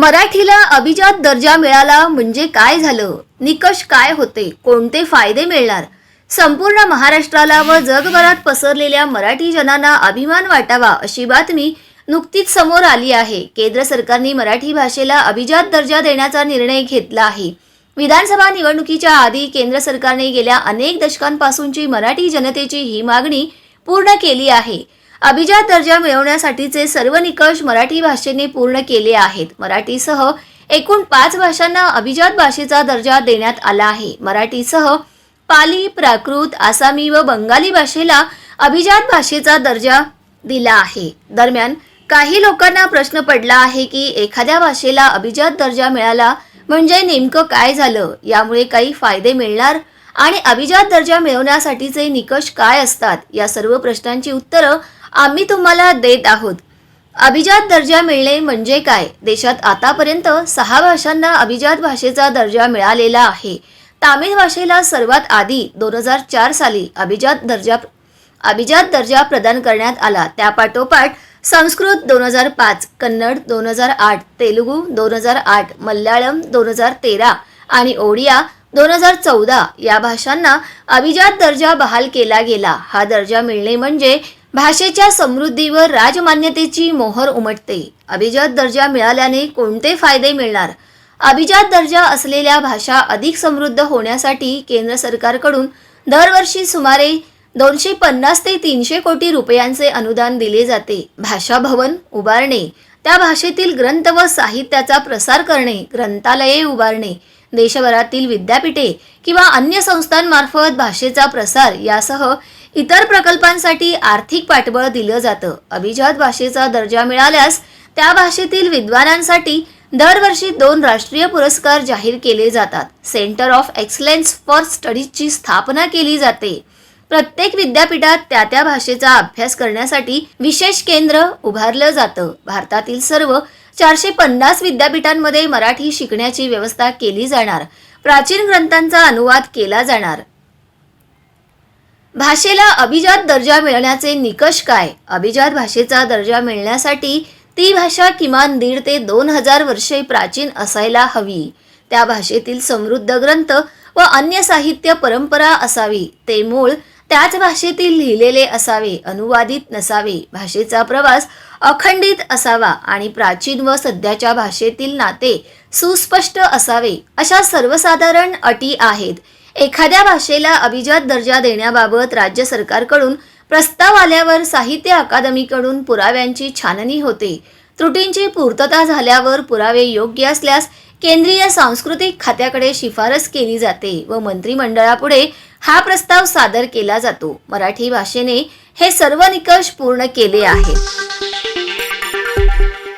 मराठीला अभिजात दर्जा मिळाला म्हणजे काय झालं? निकष काय होते? कोणते फायदे मिळणार? संपूर्ण महाराष्ट्राला व जगभरात पसरलेल्या मराठी जनांना अभिमान वाटावा अशी बातमी नुकतीच समोर आली आहे. केंद्र सरकारने मराठी भाषेला अभिजात दर्जा देण्याचा निर्णय घेतला आहे. विधानसभा निवडणुकीच्या आधी केंद्र सरकारने गेल्या अनेक दशकांपासूनची मराठी जनतेची ही मागणी पूर्ण केली आहे. अभिजात दर्जा मिळवण्यासाठीचे सर्व निकष मराठी भाषेने पूर्ण केले आहेत. मराठीसह एकूण पाच भाषांना अभिजात भाषेचा दर्जा देण्यात आला आहे. मराठीसह पाली प्राकृत आसामी व बंगाली भाषेला अभिजात भाषेचा दर्जा दिला आहे. दरम्यान काही लोकांना प्रश्न पडला आहे की एखाद्या भाषेला अभिजात दर्जा मिळाला म्हणजे नेमकं काय झालं? यामुळे काही फायदे मिळणार आणि अभिजात दर्जा मिळवण्यासाठीचे निकष काय असतात? या सर्व प्रश्नांची उत्तरं आम्ही तुम्हाला देत आहोत. अभिजात दर्जा मिळणे म्हणजे काय? देशात आतापर्यंत सहा भाषांना अभिजात भाषेचा दर्जा मिळालेला आहे. तामिळ भाषेला सर्वात आधी दोन हजार चार साली अभिजात दर्जा अभिजात दर्जा प्रदान करण्यात आला. त्यापाठोपाठ संस्कृत दोन हजार पाच कन्नड दोन हजार आठ तेलुगू दोन हजार आठ मल्याळम दोन हजार तेरा आणि ओडिया दोन हजार चौदा या भाषांना अभिजात दर्जा बहाल केला गेला. हा दर्जा मिळणे म्हणजे भाषेच्या समृद्धीवर राजमान्यतेची मोहर उमटते. अभिजात दर्जा मिळाल्याने कोणते फायदे मिळणार? अभिजात दर्जा असलेल्या भाषा अधिक समृद्ध होण्यासाठी केंद्र सरकारकडून दरवर्षी सुमारे दोनशे पन्नास ते तीनशे कोटी रुपयांचे अनुदान दिले जाते. भाषा भवन उभारणे त्या भाषेतील ग्रंथ व साहित्याचा प्रसार करणे ग्रंथालये उभारणे देशभरातील विद्यापीठे किंवा अन्य संस्थांमार्फत भाषेचा प्रसार यासह इतर प्रकल्पांसाठी आर्थिक पाठबळ दिलं जातं. अभिजात भाषेचा दर्जा मिळाल्यास त्या भाषेतील विद्वानांसाठी दरवर्षी दोन राष्ट्रीय पुरस्कार जाहीर केले जातात. सेंटर ऑफ एक्सलन्स फॉर स्टडीजची स्थापना केली जाते. प्रत्येक विद्यापीठात त्या त्या भाषेचा अभ्यास करण्यासाठी विशेष केंद्र उभारलं जातं. भारतातील सर्व चारशे पन्नास विद्यापीठांमध्ये मराठी शिकण्याची व्यवस्था केली जाणार. प्राचीन ग्रंथांचा अनुवाद केला जाणार. भाषेला अभिजात दर्जा मिळण्याचे निकष काय? अभिजात भाषेचा दर्जा मिळण्यासाठी ती भाषा किमान दीड ते दोन हजार वर्षे प्राचीन असायला हवी. त्या भाषेतील समृद्ध ग्रंथ व अन्य साहित्य परंपरा असावी. ते मूळ त्याच भाषेतील लिहिलेले असावे अनुवादित नसावे. भाषेचा प्रवास अखंडित असावा आणि प्राचीन व सध्याच्या भाषेतील नाते सुस्पष्ट असावे अशा सर्वसाधारण अटी आहेत. एखाद्या भाषेला अभिजात दर्जा देण्याबाबत राज्य सरकारकडून प्रस्ताव आल्यावर साहित्य अकादमीकडून पुराव्यांची छाननी होते. त्रुटींची पूर्तता झाल्यावर पुरावे योग्य असल्यास केंद्रीय सांस्कृतिक खात्याकडे शिफारस केली जाते व मंत्रिमंडळापुढे हा प्रस्ताव सादर केला जातो. मराठी भाषेने हे सर्व निकष पूर्ण केले आहेत